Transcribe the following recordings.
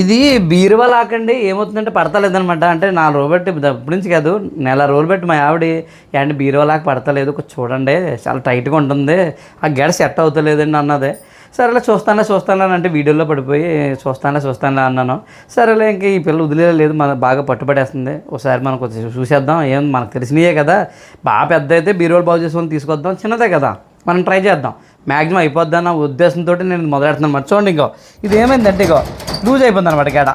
ఇది బీరువా లాకండి. ఏమవుతుందంటే పడతలేదనమాట అంటే నాలుగు రోజులు బట్టి అప్పటి నుంచి కాదు నెల రోజులు బట్టి మా ఆవిడ ఏంటి బీరువా లాగా పడతలేదు. కొంచెం చూడండి చాలా టైట్గా ఉంటుంది. ఆ గడ సెట్ అవుతలేదండి అన్నది. సరేలే చూస్తానే చూస్తాను అంటే వీడియోలో పడిపోయి చూస్తానే చూస్తానే అన్నాను. సరేలే ఇంక ఈ పిల్ల వదిలేదు మన బాగా పట్టుబడేస్తుంది. ఒకసారి మనం కొంచెం చూసేద్దాం. ఏం మనకు తెలిసినయే కదా. బాగా పెద్ద అయితే బీరువాలు బాగు చేసుకొని తీసుకొద్దాం. చిన్నదే కదా. మనం ట్రై చేద్దాం. మ్యాక్సిమం నా ఉద్దేశంతో నేను మొదలెడుతున్నాను. మరి చూడండి ఇంకో. ఇది ఏమైందంటే ఇగో లూజ్ అయిపోయింది అనమాట గెడ.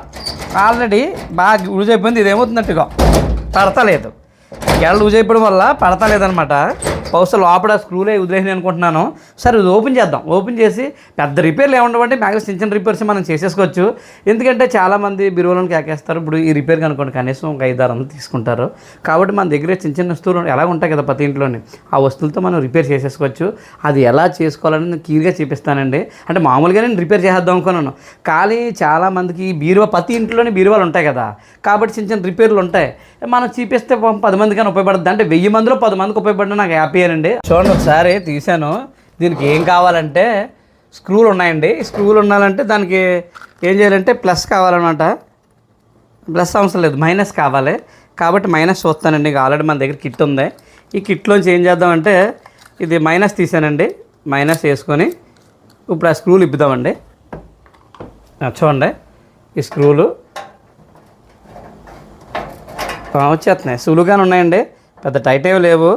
ఆల్రెడీ బాగా లూజ్ అయిపోయింది ఇదేమవుతుందంటే పడతలేదు. గేడ లూజ్ అయిపోవడం వల్ల పడతలేదనమాట బహుశా లోపల స్క్రూలే వదిలేసింది అనుకుంటున్నాను. సరే ఇది ఓపెన్ చేద్దాం. ఓపెన్ చేసి పెద్ద రిపేర్లు ఏముండవంటే మ్యాక్సిమం చిన్న చిన్న రిపేర్స్ మనం చేసేసుకోవచ్చు. ఎందుకంటే చాలామంది బిరువులను కేకేస్తారు. ఇప్పుడు ఈ రిపేర్ కనుకోండి కనీసం ఒక ఐదు ఆరు వందలు తీసుకుంటారు. కాబట్టి మన దగ్గర చిన్న చిన్న వస్తువులు ఎలా ఉంటాయి కదా ప్రతి ఇంట్లోని. ఆ వస్తువులతో మనం రిపేర్ చేసేసుకోవచ్చు. అది ఎలా చేసుకోవాలని నేను క్లియర్గా చూపిస్తానండి. అంటే మామూలుగా నేను రిపేర్ చేసేద్దాం అనుకున్నాను. కానీ చాలామందికి బీరువా ప్రతి ఇంట్లోనే బీరువాలు ఉంటాయి కదా. కాబట్టి చిన్న చిన్న రిపేర్లు ఉంటాయి. మనం చూపిస్తే పది మందికైనా ఉపయోగపడుతుంది అంటే వెయ్యి మందిలో పది మందికి ఉపయోగపడిన నాకు హ్యాపీ అండి చూడండి ఒకసారి తీశాను. దీనికి ఏం కావాలంటే స్క్రూలు ఉన్నాయండి. స్క్రూలు ఉండాలంటే దానికి ఏం చేయాలంటే ప్లస్ కావాలన్నమాట. ప్లస్ అవసరం లేదు మైనస్ కావాలి. కాబట్టి మైనస్ చూస్తానండి. ఆల్రెడీ మన దగ్గర కిట్ ఉంది. ఈ కిట్లోంచి ఏం చేద్దామంటే ఇది మైనస్ తీసానండి. మైనస్ వేసుకొని ఇప్పుడు ఆ స్క్రూలు ఇప్పుదామండి. చూడండి. ఈ స్క్రూలు వచ్చేస్తున్నాయి. సులువుగానే ఉన్నాయండి. పెద్ద టైట్ ఏవి లేవు.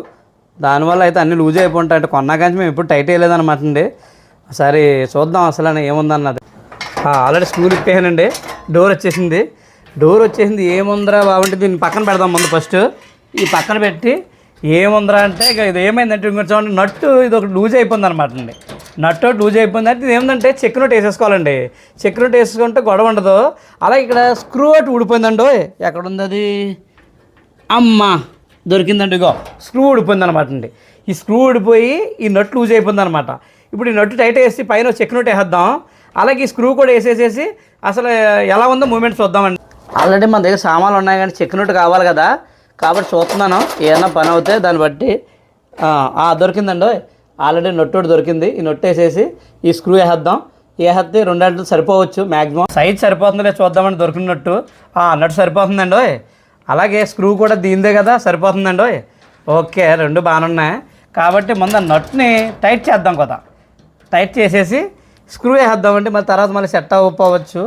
దానివల్ల అయితే అన్ని లూజ్ అయిపోంటాయి అంటే కొన్నా కానీ మేము ఎప్పుడు టైట్ వేయలేదన్నమాట అండి ఒకసారి చూద్దాం అసలు అని ఏముందన్నది ఆల్రెడీ స్కూల్ ఇప్పేసానండి డోర్ వచ్చేసింది. డోర్ వచ్చేసింది. ఏముందిరా బాగుంటే దీన్ని పక్కన పెడదాం ముందు ఫస్ట్. ఈ పక్కన పెట్టి ఏముందిరా అంటే ఇక ఇది ఏమైందంటే ఇంకొంచెం చూడండి. నట్టు ఇది ఒకటి లూజ్ అయిపోయింది అనమాట అండి నట్టు ఒకటి లూజ్ అయిపోయింది. అంటే ఇది ఏంటంటే చెక్ నోట్ వేసేసుకోవాలండి. చెక్ నోట్ వేసుకుంటే గొడవ ఉండదు. అలాగే ఇక్కడ స్క్రూ ఒకటి ఊడిపోయిందండి. ఎక్కడుంది అది? అమ్మా! దొరికిందండి ఇగో స్క్రూ ఊడిపోయింది అనమాట అండి. ఈ స్క్రూ ఊడిపోయి ఈ నట్ లూజ్ అయిపోయింది అనమాట ఇప్పుడు ఈ నట్టు టైట్ వేసి పైన చెక్ నోట్ వేసేద్దాం. అలాగే ఈ స్క్రూ కూడా వేసేసేసి అసలు ఎలా ఉందో మూమెంట్ చూద్దామండి. ఆల్రెడీ మన దగ్గర సామాన్లు ఉన్నాయి కానీ చెక్ నోట్ కావాలి కదా. కాబట్టి చూస్తున్నాను. ఏదైనా పని అవుతే దాన్ని బట్టి దొరికిందండి. ఆల్రెడీ నొట్టు ఒకటి దొరికింది. ఈ నొట్టు వేసేసి ఈ స్క్రూ వేసేద్దాం. వేసేస్తే రెండు గంటలు సరిపోవచ్చు మ్యాక్సిమం సైజ్ సరిపోతుందిలే చూద్దామని దొరికినట్టు ఆ, నట్టు సరిపోతుందండి. అలాగే స్క్రూ కూడా దీనిదే కదా సరిపోతుందండి ఓయ్. ఓకే రెండు బాగానే ఉన్నాయి కాబట్టి ముందు నట్ని టైట్ చేద్దాం కదా. టైట్ చేసేసి స్క్రూ వేసేద్దామంటే మళ్ళీ తర్వాత మళ్ళీ సెట్ అవ్వకపోవచ్చు.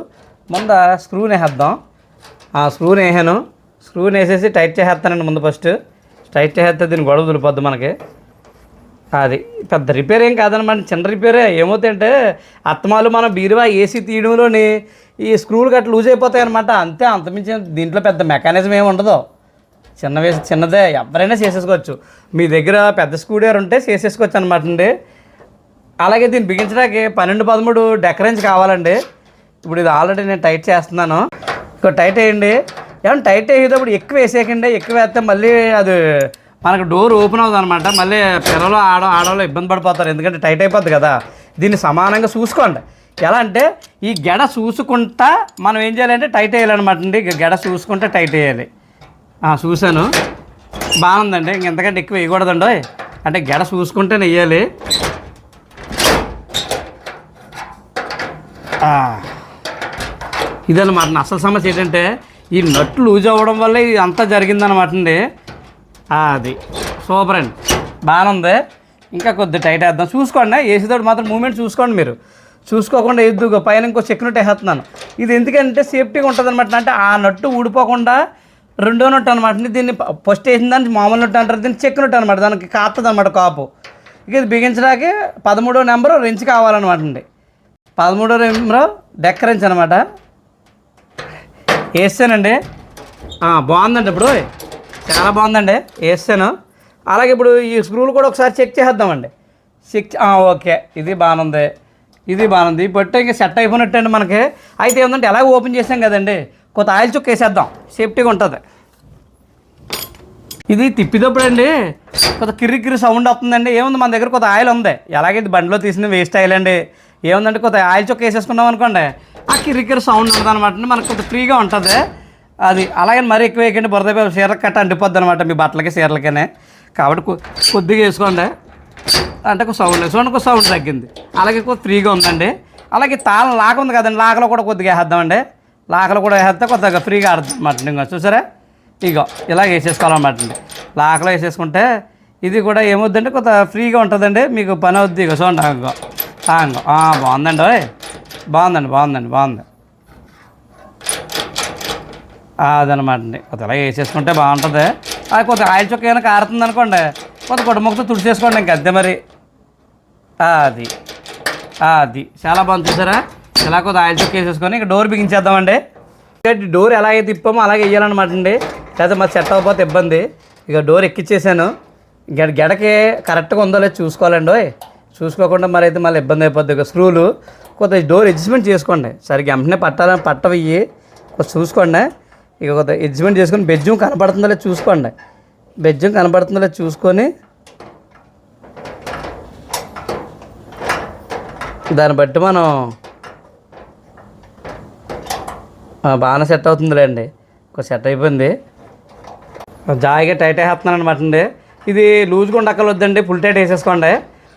ముందు స్క్రూని వేసేద్దాం ఆ స్క్రూని వేసాను. స్క్రూని వేసేసి టైట్ చేసేస్తానండి ముందు ఫస్ట్ టైట్ చేసేస్తే దీన్ని గొడవ దొరిపోద్ది మనకి. అది పెద్ద రిపేర్ ఏం కాదనమాట చిన్న రిపేరే ఏమవుతాయంటే అత్తమాలు మనం బీరువా ఏసీ తీయడంలోని ఈ స్క్రూలు గట్ట లూజ్ అయిపోతాయి అనమాట అంతే అంతమించి దీంట్లో పెద్ద మెకానిజం ఏమి ఉండదు. చిన్న వేసి చిన్నదే ఎవరైనా చేసేసుకోవచ్చు. మీ దగ్గర పెద్ద స్క్రూడేర్ ఉంటే చేసేసుకోవచ్చు అనమాట అండి. అలాగే దీన్ని బిగించడానికి పన్నెండు పదమూడు డెకరెన్స్ కావాలండి. ఇప్పుడు ఇది ఆల్రెడీ నేను టైట్ చేస్తున్నాను. ఇక్కడ టైట్ వేయండి. ఏమన్నా టైట్ వేసేటప్పుడు ఎక్కువ వేసేయకండి. ఎక్కువ వేస్తే మళ్ళీ అది మనకు డోర్ ఓపెన్ అవుతుంది అనమాట మళ్ళీ పిల్లలు ఆడ ఆడవాళ్ళు ఇబ్బంది పడిపోతారు. ఎందుకంటే టైట్ అయిపోద్ది కదా. దీన్ని సమానంగా చూసుకోండి. ఎలా అంటే ఈ గెడ చూసుకుంటా మనం ఏం చేయాలంటే టైట్ వేయాలన్నమాట అండి. ఇక గెడ చూసుకుంటే టైట్ వేయాలి. చూశాను. బాగుందండి. ఇంకెంతకంటే ఎక్కువ వేయకూడదండి. అంటే గెడ చూసుకుంటే నెయ్యాలి ఇదన్నమాట. అసలు సమస్య ఏంటంటే ఈ నట్లు లూజ్ అవ్వడం వల్ల ఇది అంతా జరిగిందనమాట అండి. అది. సూపర్ అండి బాగానే ఉంది ఇంకా కొద్ది టైట్ వేద్దాం. చూసుకోండి వేసేటప్పుడు మాత్రం మూమెంట్ చూసుకోండి మీరు. చూసుకోకుండా ఎద్దు పైన ఇంకో చెక్ వేస్తున్నాను. ఇది ఎందుకంటే సేఫ్టీగా ఉంటుంది అనమాట అంటే ఆ నట్టు ఊడిపోకుండా రెండో నట్టు అనమాట దీన్ని ఫస్ట్ వేసిన దానికి మామూలు నట్టు అంటారు. దీన్ని చెక్ నట్టు అనమాట దానికి కాపుతుంది అనమాట కాపు. ఇక ఇది బిగించడానికి పదమూడో నెంబరు రెంచ్ కావాలన్నమాట అండి. పదమూడో నెంబరు డెక్క రెంచ్ అనమాట వేస్తానండి. బాగుందండి ఇప్పుడు. చాలా బాగుందండి. వేస్తాను. అలాగే ఇప్పుడు ఈ స్క్రూలు కూడా ఒకసారి చెక్ చేద్దామండి చెక్ ఓకే. ఇది బాగుంది. ఇది బాగుంది. ఈ పొట్టు ఇంకా సెట్ అయిపోయినట్టు అండి మనకి. అయితే ఏంటంటే ఎలా ఓపెన్ చేసాం కదండి. కొత్త ఆయిల్ చుక్క వేసేద్దాం. సేఫ్టీగా ఉంటుంది. ఇది తిప్పినప్పుడు అండి కొంత కిర్రి కిర్రి సౌండ్ వస్తుందండి. ఏముంది మన దగ్గర కొంత ఆయిల్ ఉంది. ఎలాగే ఇది బండిలో తీసిన వేస్ట్ ఆయిల్ అండి. ఏముందంటే కొంత ఆయిల్ చుక్క వేసేసుకున్నాం అనుకోండి ఆ కిర్రి కిర్రి సౌండ్ ఉంటుంది అనమాట మనకు కొంత ఫ్రీగా ఉంటుంది. అది అలాగే మరీ ఎక్కువ వేయకండి బురద పోయి చీర కట్ట అంటిపోద్ది అనమాట మీ బట్టలకి చీరలకనే. కాబట్టి కొద్దిగా వేసుకోండి. అంటే ఒక సౌండ్ చూడండి ఒక సౌండ్ తగ్గింది. అలాగే కొంచెం ఫ్రీగా ఉందండి. అలాగే తాళం లాక ఉంది కదండి లాకలో కూడా కొద్దిగా వేసేద్దామండి. లాకలు కూడా వేసేస్తే కొద్దిగా ఫ్రీగా ఆడుతుంది అనమాట ఇంకా చూసారా? ఇగో ఇలాగ వేసేసుకోవాలన్నమాట అండి. లాకలో వేసేసుకుంటే ఇది కూడా ఏమవుద్దంటే కొంత ఫ్రీగా ఉంటుందండి. మీకు పని అవుద్ది. ఇగో చూడండి ఇంకో ఇంకో బాగుందండి ఓయ్. బాగుందండి బాగుందండి బాగుంది. అదనమాట అండి. కొద్దిగా ఇలా వేసేసుకుంటే బాగుంటుంది. అది కొద్దిగా ఆయిల్ చుక్క ఏమైనా కారుతుంది అనుకోండి కొద్ది గుడ్డముక్కతో తుడిచేసుకోండి ఇంక అద్దె మరి. అది అది. చాలా బాగుంది చూసారా? ఇలా కొద్దిగా ఆయిల్ చుక్క వేసేసుకొని ఇక డోర్ బిగించేద్దామండి. ఇక డోర్ అయితే తిప్పామో అలాగే వేయాలన్నమాట అండి. లేకపోతే మరి సెట్ అవ్వకపోతే ఇబ్బంది. ఇక డోర్ ఎక్కిచ్చేసాను. గెడ గెడకి కరెక్ట్గా ఉందో లేదో చూసుకోవాలండి చూసుకోకుండా మరి అయితే మళ్ళీ ఇబ్బంది అయిపోద్ది. ఇక స్క్రూలు కొద్దిగా డోర్ అడ్జస్ట్మెంట్ చేసుకోండి. సరిగ్గా వెంటనే పట్టాలని పట్టవయ్యి. కొంచెం చూసుకోండి. ఇక కొద్దిగా అడ్జస్ట్మెంట్ చేసుకొని బెడ్రూమ్ కనపడుతుందో చూసుకోండి. బెడ్రూమ్ కనపడుతుందో లేదు చూసుకొని దాన్ని బట్టి మనం బాగానే సెట్ అవుతుందిలేండి. ఒక సెట్ అయిపోయింది. జాయిగా టైట్ వేస్తున్నాను అనమాట అండి. ఇది లూజ్గా ఉండక్కర్లేదండి ఫుల్ టైట్ వేసేసుకోండి.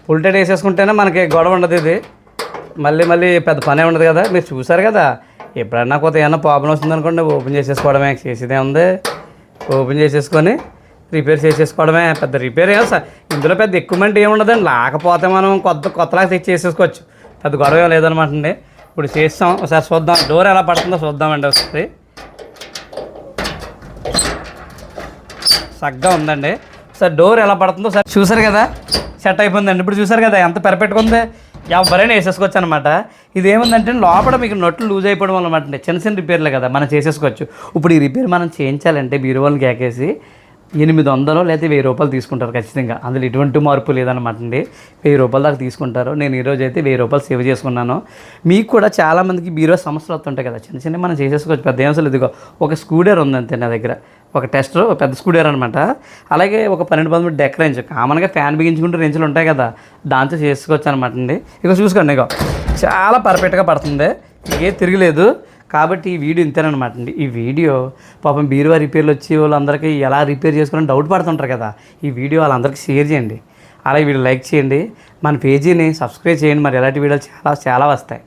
ఫుల్ టైట్ వేసేసుకుంటేనే మనకి గొడవ ఉండదు ఇది. మళ్ళీ మళ్ళీ పెద్ద పనే ఉండదు కదా మీరు చూసారు కదా? ఎప్పుడన్నా కొత్త ఏమైనా ప్రాబ్లం వస్తుందనుకోండి ఓపెన్ చేసేసుకోవడమే. చేసేదే ఉంది. ఓపెన్ చేసేసుకొని రిపేర్ చేసేసుకోవడమే. పెద్ద రిపేర్ ఏం సార్ ఇందులో పెద్ద ఎక్కువ ఏమి ఉండదండి. లేకపోతే మనం కొత్త కొత్తలాగా తెచ్చి చేసేసుకోవచ్చు. పెద్ద గొడవ ఏం లేదనమాట అండి ఇప్పుడు చేస్తాం. ఒకసారి చూద్దాం. డోర్ ఎలా పడుతుందో చూద్దామండి ఒకసారి. సగ్గా ఉందండి. సార్ డోర్ ఎలా పడుతుందో సార్ చూసారు కదా? సెట్ అయిపోయిందండి. ఇప్పుడు చూసారు కదా ఎంత పెరపెట్టుకుంది ఎవరైనా వేసేసుకోవచ్చు అనమాట ఇది ఏముందంటే లోపల మీకు నొట్లు లూజ్ అయిపోవడం అనమాట చిన్న చిన్న రిపేర్లే కదా మనం చేసేసుకోవచ్చు. ఇప్పుడు ఈ రిపేర్ మనం చేయించాలంటే బీరువాళ్ళకి కేకేసి ఎనిమిది వందలు లేదా వెయ్యి రూపాయలు తీసుకుంటారు ఖచ్చితంగా. అందులో ఎటువంటి మార్పు లేదనమాట అండి. వెయ్యి రూపాయల దాకా తీసుకుంటారు. నేను ఈరోజు అయితే వెయ్యి రూపాయలు సేవ్ చేసుకున్నాను. మీకు కూడా చాలామందికి బీరో సమస్యలు వస్తుంటాయి కదా. చిన్న చిన్న మనం చేసేసుకోవచ్చు. పెద్ద ఏం అసలు ఇదిగో ఒక స్కూడర్ ఉంది అంతే నా దగ్గర. ఒక టెస్టర్ పెద్ద స్కూడర్ అనమాట అలాగే ఒక పన్నెండు పంతొమ్మిది డెక్ రేంజ్. కామన్గా ఫ్యాన్ బిగించుకుంటే రేంజ్లు ఉంటాయి కదా దాంతో చేసుకోవచ్చు అనమాట అండి. ఇక చూసుకోండి ఇక చాలా పర్ఫెక్ట్గా పడుతుంది. ఏ తిరగలేదు. కాబట్టి ఈ వీడియో ఇంతేనమాట అండి. ఈ వీడియో పాపం బీరువా రిపేర్లు వచ్చి వాళ్ళందరికీ ఎలా రిపేర్ చేసుకోవాలని డౌట్ పడుతుంటారు కదా. ఈ వీడియో వాళ్ళందరికీ షేర్ చేయండి. అలాగే వీడియో లైక్ చేయండి. మన పేజీని సబ్స్క్రైబ్ చేయండి. మరి ఎలాంటి వీడియోలు చాలా చాలా వస్తాయి.